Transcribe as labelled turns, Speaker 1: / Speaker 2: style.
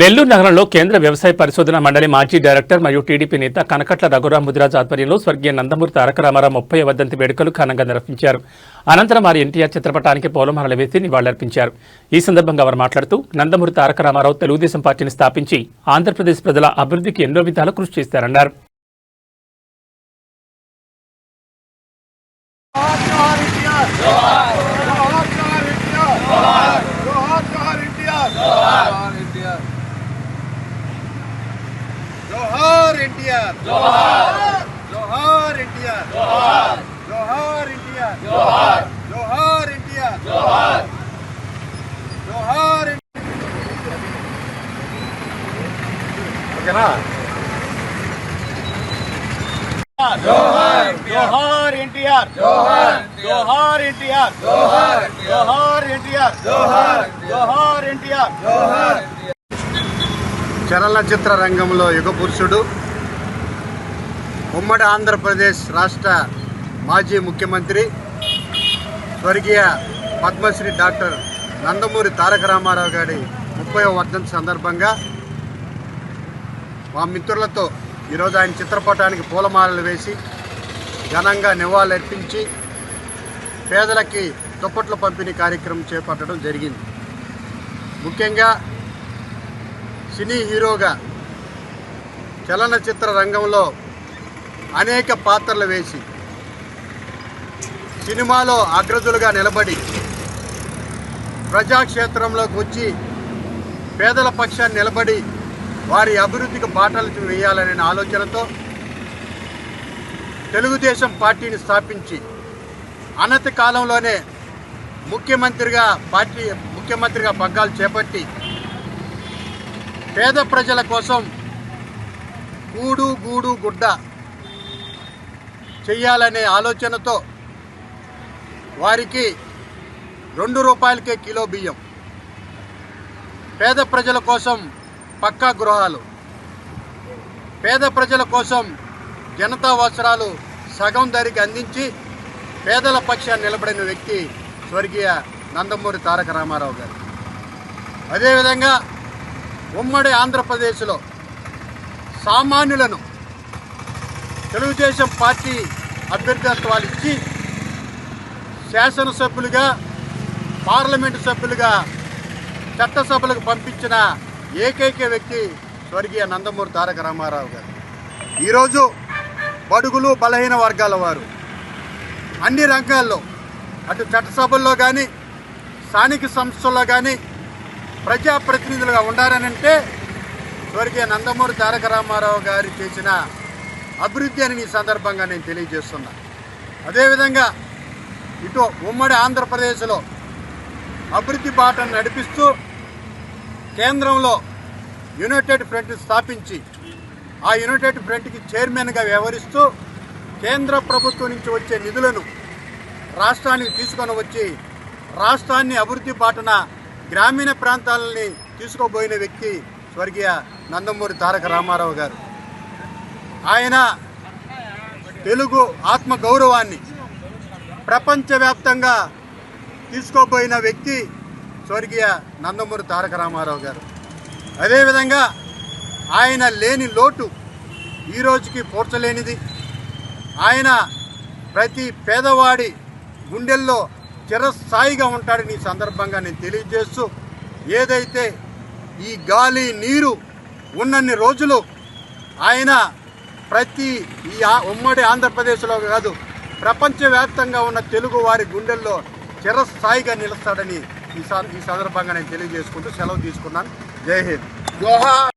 Speaker 1: నెల్లూరు నగరంలో కేంద్ర వ్యవసాయ పరిశోధన మండలి మాజీ డైరెక్టర్ మరియు టీడీపీ నేత కనకట్ల రఘురాం ముదిరాజ్ ఆధ్వర్యంలో స్వర్గీయ నందమూరి తారక రామారావు ముప్పై వద్దంతి వేడుకలు ఘనంగా నిర్వహించారు. అనంతరం వారి ఎన్టీఆర్ చిత్రపటానికి పూలమాలలు వేసి నివాళులర్పించారు. ఈ సందర్భంగా వారు మాట్లాడుతూ నందమూరి తారక రామారావు తెలుగుదేశం పార్టీని స్థాపించి ఆంధ్రప్రదేశ్ ప్రజల అభివృద్ధికి ఎన్నో విధాలు కృషి చేశారన్నారు
Speaker 2: జోహార్ ఎన్టీఆర్ జోహార్ జోహార్ ఎన్టీఆర్ జోహార్ జోహార్ ఎన్టీఆర్ జోహార్ ఎన్టీఆర్ జోహార్ ఎన్టీఆర్. జోహార్ జోహార్ ఎన్టీఆర్. జోహార్ జోహార్ ఎన్టీఆర్. జోహార్ జోహార్ ఎన్టీఆర్. జోహార్ జోహార్ ఓకేనా జోహార్ జోహార్ ఎన్టీఆర్. జోహార్ జోహార్ ఎన్టీఆర్. జోహార్ జోహార్ ఎన్టీఆర్. జోహార్ జోహార్ ఎన్టీఆర్. జోహార్ చలనచిత్ర రంగంలో యుగ పురుషుడు ఉమ్మడి ఆంధ్రప్రదేశ్ రాష్ట్ర మాజీ ముఖ్యమంత్రి స్వర్గీయ పద్మశ్రీ డాక్టర్ నందమూరి తారక రామారావు గారి ముప్పై వర్ధంతి సందర్భంగా మా మిత్రులతో ఈరోజు ఆయన చిత్రపటానికి పూలమాలలు వేసి ఘనంగా నివాళులర్పించి పేదలకి దుప్పట్ల పంపిణీ కార్యక్రమం చేపట్టడం జరిగింది. ముఖ్యంగా సినీ హీరోగా చలనచిత్ర రంగంలో అనేక పాత్రలు వేసి సినిమాలో అగ్రజులుగా నిలబడి ప్రజాక్షేత్రంలోకి వచ్చి పేదల పక్షాన్ని నిలబడి వారి అభివృద్ధికి బాటలు వేయాలనే ఆలోచనతో తెలుగుదేశం పార్టీని స్థాపించి అనతి కాలంలోనే ముఖ్యమంత్రిగా పార్టీ ముఖ్యమంత్రిగా పగ్గాలు చేపట్టి పేద ప్రజల కోసం కూడు గూడు గుడ్డ చెయ్యాలనే ఆలోచనతో వారికి రెండు రూపాయలకే కిలో బియ్యం. పేద ప్రజల కోసం పక్కా గృహాలు. పేద ప్రజల కోసం జనతా వస్త్రాలు సగం ధరికి అందించి పేదల పక్షాన్ని నిలబడిన వ్యక్తి స్వర్గీయ నందమూరి తారక రామారావు గారు. అదేవిధంగా ఉమ్మడి ఆంధ్రప్రదేశ్లో సామాన్యులను తెలుగుదేశం పార్టీ అభ్యర్థిత్వాలు ఇచ్చి శాసనసభ్యులుగా పార్లమెంటు సభ్యులుగా చట్టసభలకు పంపించిన ఏకైక వ్యక్తి స్వర్గీయ నందమూరి తారక రామారావు గారు. ఈరోజు బడుగులు బలహీన వర్గాల వారు. అన్ని రంగాల్లో అటు చట్టసభల్లో కానీ స్థానిక సంస్థల్లో కానీ ప్రజాప్రతినిధులుగా ఉండాలనంటే స్వర్గీయ నందమూరి తారక రామారావు గారు చేసిన అభివృద్ధి అని ఈ సందర్భంగా నేను తెలియజేస్తున్నా. అదేవిధంగా ఇటు ఉమ్మడి ఆంధ్రప్రదేశ్లో అభివృద్ధి బాటను నడిపిస్తూ కేంద్రంలో యునైటెడ్ ఫ్రంట్ స్థాపించి ఆ యునైటెడ్ ఫ్రంట్కి చైర్మన్గా వ్యవహరిస్తూ కేంద్ర ప్రభుత్వం నుంచి వచ్చే నిధులను రాష్ట్రానికి తీసుకొని వచ్చి రాష్ట్రాన్ని అభివృద్ధి బాటన గ్రామీణ ప్రాంతాలని తీసుకోబోయిన వ్యక్తి స్వర్గీయ నందమూరి తారక రామారావు గారు. ఆయన తెలుగు ఆత్మ గౌరవాన్ని ప్రపంచవ్యాప్తంగా తీసుకోబోయిన వ్యక్తి స్వర్గీయ నందమూరి తారక రామారావు గారు. అదేవిధంగా ఆయన లేని లోటు ఈ రోజుకి పూడ్చలేనిది ఆయన ప్రతి పేదవాడి గుండెల్లో చిరస్థాయిగా ఉంటాడని ఈ సందర్భంగా నేను తెలియజేస్తూ ఏదైతే ఈ గాలి నీరు ఉన్నన్ని రోజులు ఆయన ప్రతి ఈ ఆ- ఉమ్మడి ఆంధ్రప్రదేశ్లో కాదు ప్రపంచవ్యాప్తంగా ఉన్న తెలుగు వారి గుండెల్లో చిరస్థాయిగా నిలుస్తాడని ఈ ఈ సందర్భంగా నేను తెలియజేసుకుంటూ సెలవు తీసుకున్నాను. జై హింద్. జోహార్!